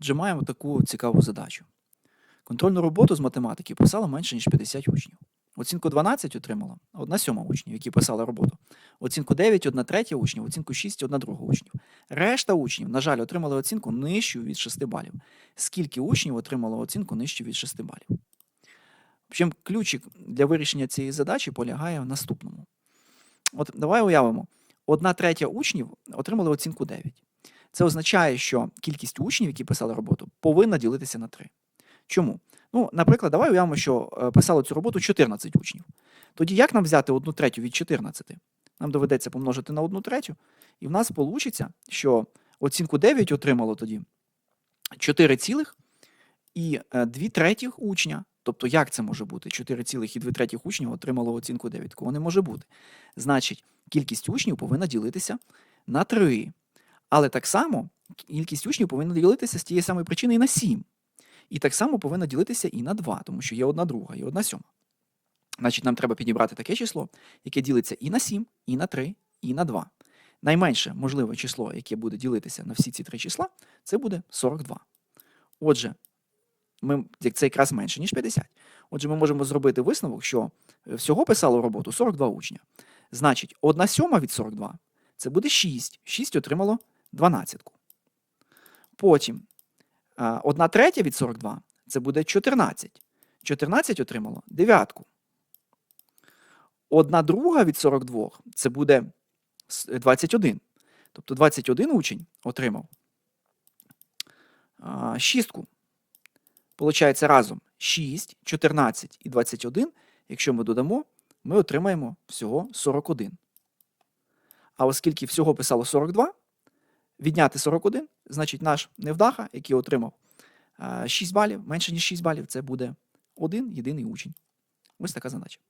Отже, маємо таку цікаву задачу. Контрольну роботу з математики писало менше, ніж 50 учнів. Оцінку 12 отримала одна сьома учнів, які писали роботу. Оцінку 9 одна третя учнів, оцінку 6 одна друга учнів. Решта учнів, на жаль, отримали оцінку нижчу від 6 балів. Скільки учнів отримало оцінку нижчу від 6 балів? В ключик для вирішення цієї задачі полягає в наступному. От давай уявимо, одна третя учнів отримали оцінку 9. Це означає, що кількість учнів, які писали роботу, повинна ділитися на 3. Чому? Ну, наприклад, давай уявимо, що е, писало цю роботу 14 учнів. Тоді як нам взяти одну третю від 14? Нам доведеться помножити на одну третю, і в нас вийде, що оцінку 9 отримало тоді 4 цілих і 2 третіх учня. Тобто, як це може бути? 4 цілих і 2 третіх учнів отримало оцінку 9. Такого не може бути. Значить, кількість учнів повинна ділитися на 3. Але так само кількість учнів повинна ділитися з тієї самої причини і на 7. І так само повинна ділитися і на 2, тому що є одна друга і одна сьома. Значить, нам треба підібрати таке число, яке ділиться і на 7, і на 3, і на 2. Найменше можливе число, яке буде ділитися на всі ці три числа, це буде 42. Отже, ми, це якраз менше, ніж 50. Отже, ми можемо зробити висновок, що е, всього писало роботу 42 учня. Значить, 1 сьома від 42 це буде 6. 6 отримало 12. Потім а, 1 третя від 42 це буде 14. 14 отримало 9. 1 друга від 42 це буде 21. Тобто 21 учень отримав а, шістку. Получається разом 6, 14 і 21. Якщо ми додамо, ми отримаємо всього 41. А оскільки всього писало 42, відняти 41, значить наш невдаха, який отримав а, 6 балів, менше ніж 6 балів, це буде один єдиний учень. Ось така задача.